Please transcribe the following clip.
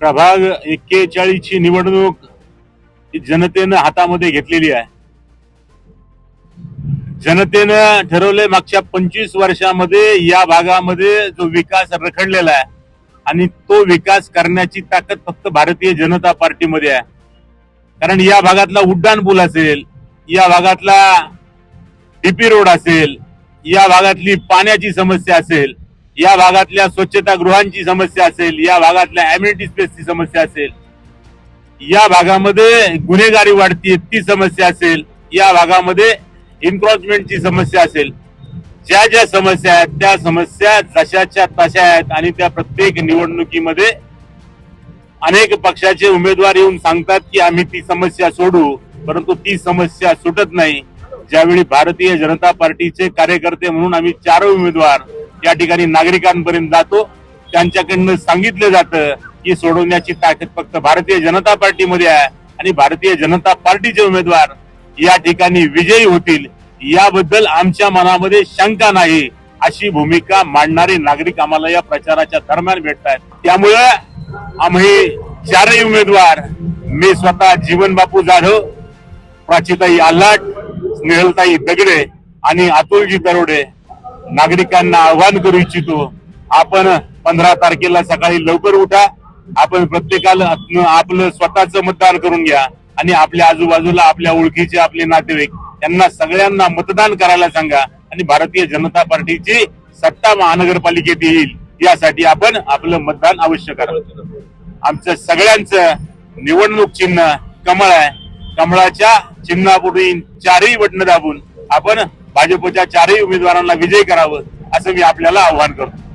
प्रभाग एक्केचाळीस ची निवडणूक ही जनतेनं हातामध्ये घेतलेली आहे. जनतेनं ठरवलंय मागच्या पंचवीस वर्षामध्ये या भागामध्ये जो विकास रखडलेला आहे आणि तो विकास करण्याची ताकद फक्त भारतीय जनता पार्टीमध्ये आहे. कारण या भागातला उड्डाण पूल असेल या भागातला डीपी रोड असेल या भागातली पाण्याची समस्या असेल या भागातल्या स्वच्छता गृहांची समस्या असेल या भागातल्या अम्युनिटी स्पेसची समस्या असेल या भागामध्ये गुन्हेगारी वाढतीये ती समस्या असेल या भागामध्ये इन्क्रोचमेंटची समस्या असेल. ज्या ज्या समस्या आहेत त्या समस्या जशाच्या तशा आहेत आणि त्या प्रत्येक निवडणुकीमध्ये अनेक पक्षाचे उमेदवार येऊन सांगतात की आम्ही ती समस्या सोडू परंतु ती समस्या सुटत नाही. ज्यावेळी भारतीय जनता पार्टीचे कार्यकर्ते म्हणून आम्ही चार उमेदवार या ठिकाणी नागरिकांपर्यंत जातो. त्यांच्याकडनं सांगितलं जातं की सोडवण्याची ताकद फक्त भारतीय जनता पार्टीमध्ये आहे आणि भारतीय जनता पार्टीचे उमेदवार या ठिकाणी विजयी होतील. याबद्दल आमच्या मनामध्ये शंका नाही अशी भूमिका मांडणारे नागरिक आम्हाला या प्रचाराच्या दरम्यान भेटतात त्यामुळे आम्ही चारही उमेदवार मी स्वतः जीवन बापू जाधव प्राचीताई आल्हाट स्नेहलताई दगडे आणि अतुलजी दरोडे नागरिकांना आव्हान करू इच्छितो. आपण पंधरा तारखेला सकाळी लवकर उठा. आपण प्रत्येकाला आपलं- स्वतःच मतदान करून घ्या. आणि आपल्या आजूबाजूला आपल्या ओळखीचे आपले नातेवाईक यांना सगळ्यांना मतदान करायला सांगा. आणि भारतीय जनता पार्टीची सत्ता महानगरपालिकेत येईल. यासाठी आपण आपलं मतदान अवश्य करा. आमचं सगळ्यांचं निवडणूक चिन्ह कमळ आहे. कमळाच्या चिन्हापुढे चारही बटणं दाबून आपण भाजपच्या चारही उमेदवारांना विजय करावं असं मी आपल्याला आव्हान करतो.